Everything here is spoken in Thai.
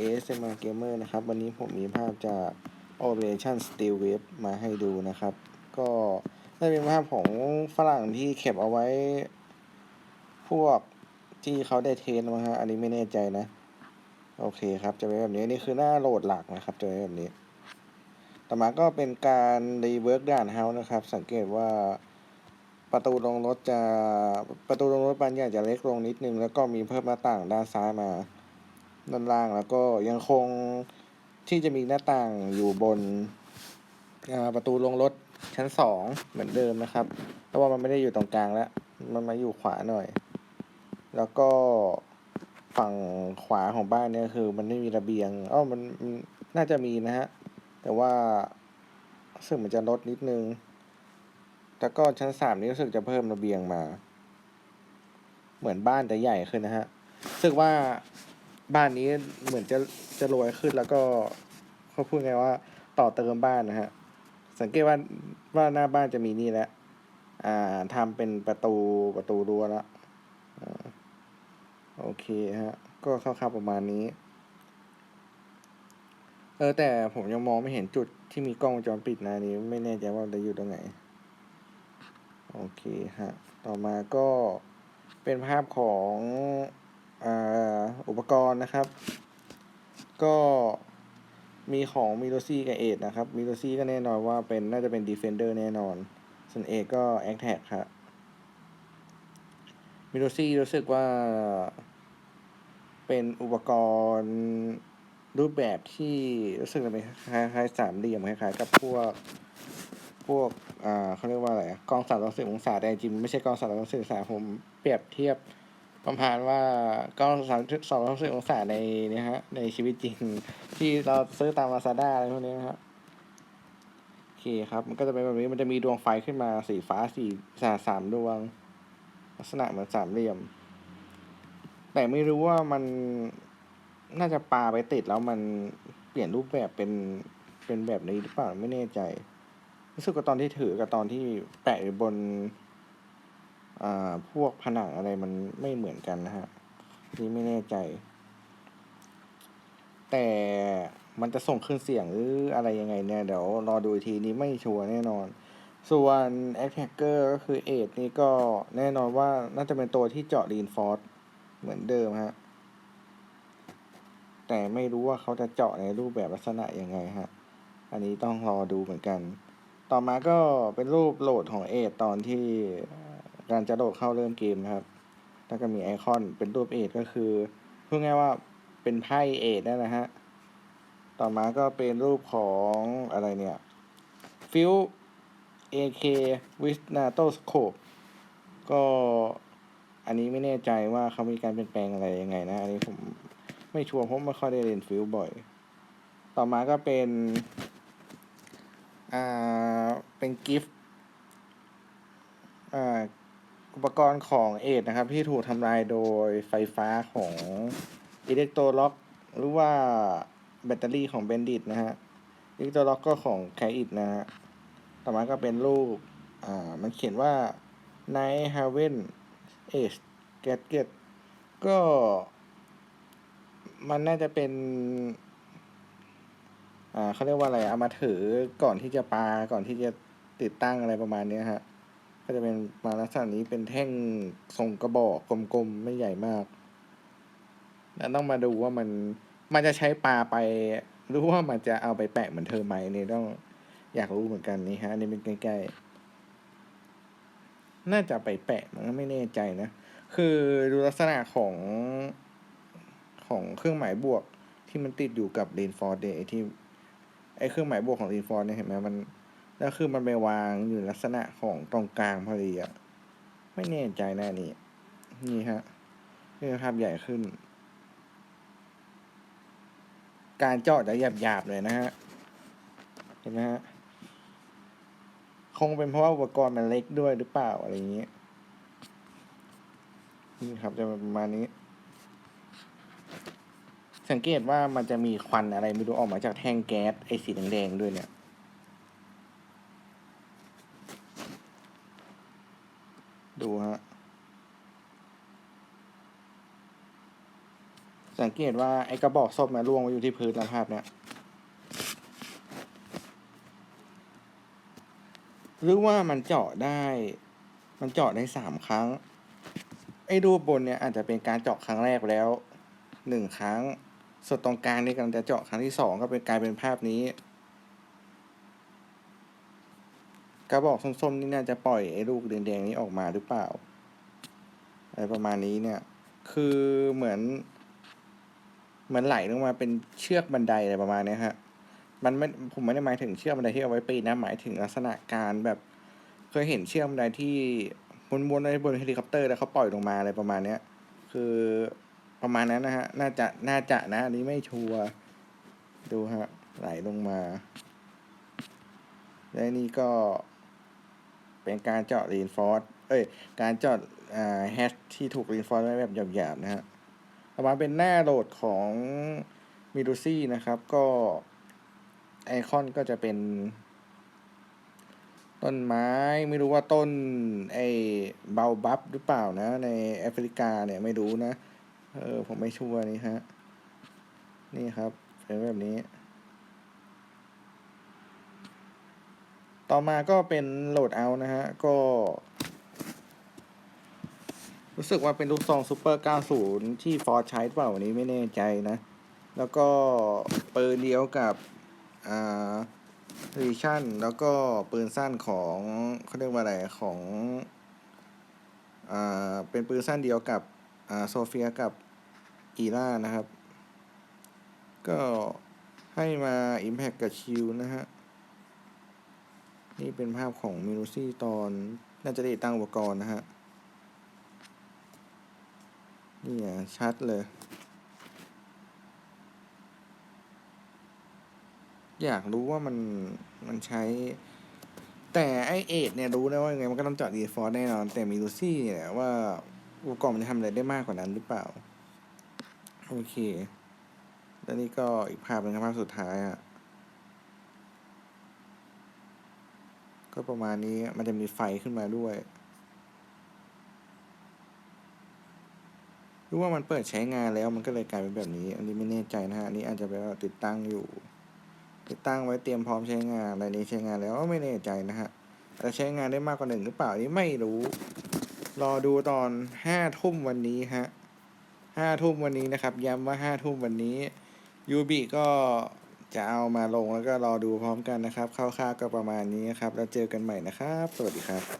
ASMR Gamer นะครับ วันนี้ผมมีภาพจาก Operation Steel Wave มาให้ดูนะครับ ก็ได้เป็นภาพของฝรั่งที่เก็บเอาไว้ พวกที่เขาได้เทสมาฮะ อันนี้ไม่แน่ใจนะ โอเคครับ จะเป็นแบบนี้ นี่คือหน้าโหลดหลักนะครับ จะเป็นแบบนี้ ต่อมาก็เป็นการรีเวิร์กด่านเฮาส์นะครับ สังเกตว่าประตูลงรถจะประตูลงรถบานใหญ่จะเล็กลงนิดนึง แล้วก็มีเพิ่มหน้าต่างด้านซ้ายมา ด้านล่างแล้วก็ยังคงที่จะมีหน้าต่างอยู่บนประตูลงรถชั้นสองเหมือนเดิมนะครับแต่ว่ามันไม่ได้อยู่ตรงกลางแล้ว มันมาอยู่ขวาหน่อย แล้วก็ฝั่งขวาของบ้านเนี่ยคือ มันไม่มีระเบียงอ้อมันมันน่าจะมีนะฮะ แต่ว่าซึ่งมันจะลดนิดนึง แล้วก็ชั้นสามนี้รู้สึกจะเพิ่มระเบียงมา เหมือนบ้านจะใหญ่ขึ้นนะฮะรู้สึกว่า บ้านนี้เหมือนจะจะรวยขึ้นแล้วก็เขาพูดไงว่าต่อเติมบ้านนะฮะ สังเกตว่าว่าหน้าบ้านจะมีนี่แหละอ่าทำเป็นประตูประตูรั้วแล้วโอเคฮะ ก็คร่าวๆประมาณนี้ เออแต่ผมยังมองไม่เห็นจุดที่มีกล้องวงจรปิดนะนนี้ ไม่แน่ใจว่าจะอยู่ตรงไหน โอเคฮะ ต่อมาก็เป็นภาพของ อุปกรณ์นะครับ ก็มีของมิโ o ซี่กับเอทนะครับมิโ o ซี่ก็แน่นอนว่าเป็นน่าจะเป็นดีเฟนเดอร์แน่นอน ส่วนเอทก็แอคแท็กครับมิโ o ซี่รู้สึกว่า เป็นอุปกรณ์รูปแบบที่รู้สึกจะเป็นคล้ายๆสามเหลี่ยมคล้ายๆ กับพวกพวกอ่าเขาเรียกว่าอะไรกล้องสามร้อยสิบองศาแต่จริงๆไม่ใช่กล้องสามร้อยสิบองศาผมเปรียบเทียบ ประมาณว่ากล้องสามสองร้อยสิบองศาในนี่ฮะ ในชีวิตจริง ที่เราซื้อตามลาซาด้าอะไรพวกนี้นะครับโอเคครับ มันก็จะเป็นแบบนี้มันจะมีดวงไฟขึ้นมาสีฟ้าสีสาสามดวง ลักษณะเหมือนสามเหลี่ยม แต่ไม่รู้ว่ามันน่าจะปาไปติดแล้วมันเปลี่ยนรูปแบบเป็นเป็นแบบนี้หรือเปล่าไม่แน่ใจรู้สึกว่าตอนที่ถือกับตอนที่แปะอยู่บน พวกผนังอะไรมันไม่เหมือนกันนะฮะนี่ไม่แน่ใจ แต่มันจะส่งขึ้นเสียงหรืออะไรยังไงเนี่ย เดี๋ยวรอดูอีกทีนี้ไม่ชัวร์แน่นอน ส่วน Attacker ก็คือเอทนี่ก็แน่นอนว่าน่าจะเป็นตัวที่เจาะ Reinforce เหมือนเดิมฮะ แต่ไม่รู้ว่าเขาจะเจาะในรูปแบบลักษณะยังไงฮะ อันนี้ต้องรอดูเหมือนกัน ต่อมาก็เป็นรูปโหลดของเอทตอนที่ การจะโหลดเข้าเริ่มเกมนะครับ แล้วก็มีไอคอนเป็นรูปเอทก็คือพูดง่ายว่าเป็นไพ่เอทนั่นแหละฮะ ต่อมาก็เป็นรูปของอะไรเนี่ยฟิล AK with NATO scope ก็อันนี้ไม่แน่ใจว่าเขามีการเปลี่ยนแปลงอะไรยังไงนะ อันนี้ผมไม่ชัวร์เพราะไม่ค่อยได้เรียนฟิลบ่อย ต่อมาก็เป็น อ่า เป็นกิฟต์อ่า อุปกรณ์ของเอทนะครับ ที่ถูกทำลายโดยไฟฟ้าของอิเล็กโตรล็อก หรือว่าแบตเตอรี่ของเบนดิตนะฮะอิเล็กโตรล็อกก็ของแคอิดนะฮะต่อมาก็เป็นรูปอ่ามันเขียนว่า Night Haven Age Gadget ก็มันน่าจะเป็นอ่าเขาเรียกว่าอะไร เอามาถือก่อนที่จะปา ก่อนที่จะติดตั้งอะไรประมาณนี้ฮะ ก็จะเป็นมาลักษณะนี้เป็นแท่งทรงกระบอกกลมๆไม่ใหญ่มากแล้วต้องมาดูว่ามันมันจะใช้ปลาไปหรือว่ามันจะเอาไปแปะเหมือนเธอไหมนี่ต้องอยากรู้เหมือนกันนี่ฮะนนี้เป็นใกล้ๆน่าจะไปแปะมันก็ไม่แน่ใจนะ คือดูลักษณะของของเครื่องหมายบวกที่มันติดอยู่กับ reinforce เนี่ยไอ้ที่ไอเครื่องหมายบวกของ reinforce เนี่ยเห็นไหมมัน แล้วคือมันไปวางอยู่ลักษณะของตรงกลางพอดีอะไม่แน่ใจแน่นี่นี่ฮะนี่ภาพใหญ่ขึ้น การเจาะจะหยาบๆเลยนะฮะเห็นไหมฮะคงเป็นเพราะว่าอุปกรณ์มันเล็กด้วยหรือเปล่าอะไรอย่างนี้นี่ครับจะประมาณนี้ สังเกตว่ามันจะมีควันอะไรไม่รู้ออกมาจากแท่งแก๊สไอ้สีแดงๆด้วยเนี่ย ดูฮะ สังเกตว่าไอ้กระบอกศพมาล่วงไว้อยู่ที่พื้นตามภาพเนี่ยหรือว่ามันเจาะได้ มันเจาะได้สามครั้ง ไอ้รูปบนเนี่ยอาจจะเป็นการเจาะครั้งแรกไปแล้วหนึ่งครั้ง ส่วนตรงกลางนี่กำลังจะเจาะครั้งที่สองก็เป็นกลายเป็นภาพนี้ กระบอกส้มๆนี่น่าจะปล่อยไอ้ลูกแดงๆนี้ออกมาหรือเปล่าอะไรประมาณนี้เนี่ย คือเหมือน เหมือนไหลลงมาเป็นเชือกบันไดอะไรประมาณนี้ฮะมันไม่ผมไม่ได้หมายถึงเชือกบันไดที่เอาไว้ปีนนะหมายถึงลักษณะการแบบ เคยเห็นเชือกบันไดที่ม้วนๆไว้บนเฮลิคอปเตอร์แล้วเขาปล่อยลงมาอะไรประมาณเนี้ย คือประมาณนั้นนะฮะ น่าจะ น่าจะนะ อันนี้ไม่ชัวร์ ดูฮะ ไหลลงมา และนี่ก็ เป็นการเจาะรีนฟอร์สเอ้ย การเจาะอ่าแฮชที่ถูกรีนฟอร์สไว้แบบหยาบๆนะฮะต่อมาเป็นหน้าโหลดของมิดูซี่นะครับ ก็ไอคอนก็จะเป็น ต้นไม้ไม่รู้ว่าต้นไอเบาบับหรือเปล่านะ ในแอฟริกาเนี่ยไม่รู้นะ เออผมไม่ชัวร์นี่ฮะ นี่ครับเป็นแบบนี้ ต่อมาก็เป็นโหลดเอานะฮะ ก็ รู้สึกว่าเป็นลูกซองซูเปอร์ 90 ที่ฟอร์ใช้เปล่าวันนี้ไม่แน่ใจนะ แล้วก็ปืนเดียวกับอ่ารีชั่น แล้วก็ปืนสั้นของเขาเรียกว่าอะไรของอ่าเป็นปืนสั้นเดียวกับอ่าโซเฟียกับอีล่านะครับ ก็ให้มา Impact กับชิลนะฮะ นี่เป็นภาพของมิรูซี่ตอนน่าจะได้ตั้งอุปกรณ์นะฮะ นี่อะชัดเลย อยากรู้ว่ามันมันใช้ แต่ไอเอ็ดเนี่ยรู้นะว่ายังไงมันก็ต้องเจาะดีฟอร์แน่นอน แต่มิรูซี่เนี่ยว่าอุปกรณ์มันจะทำอะไรได้มากกว่านั้นหรือเปล่า โอเค แล้วนี่ก็อีกภาพหนึงครับภาพสุดท้ายอะ ก็ประมาณนี้มันจะมีไฟขึ้นมาด้วยรู้ว่ามันเปิดใช้งานแล้วมันก็เลยกลายเป็นแบบนี้ อันนี้ไม่แน่ใจนะฮะอันนี้อาจจะเป็นว่าติดตั้งอยู่ ติดตั้งไว้เตรียมพร้อมใช้งานอะไรนี้ใช้งานแล้วก็ไม่แน่ใจนะฮะจะใช้งานได้มากกว่าหนึ่งหรือเปล่านี้ไม่รู้ รอดูตอนห้าทุ่มวันนี้ฮะห้าทุ่มวันนี้นะครับย้ำว่าห้าทุ่มวันนี้ยูบิก็ จะเอามาลงแล้วก็รอดูพร้อมกันนะครับคร่าวๆก็ประมาณนี้ครับ แล้วเจอกันใหม่นะครับ สวัสดีครับ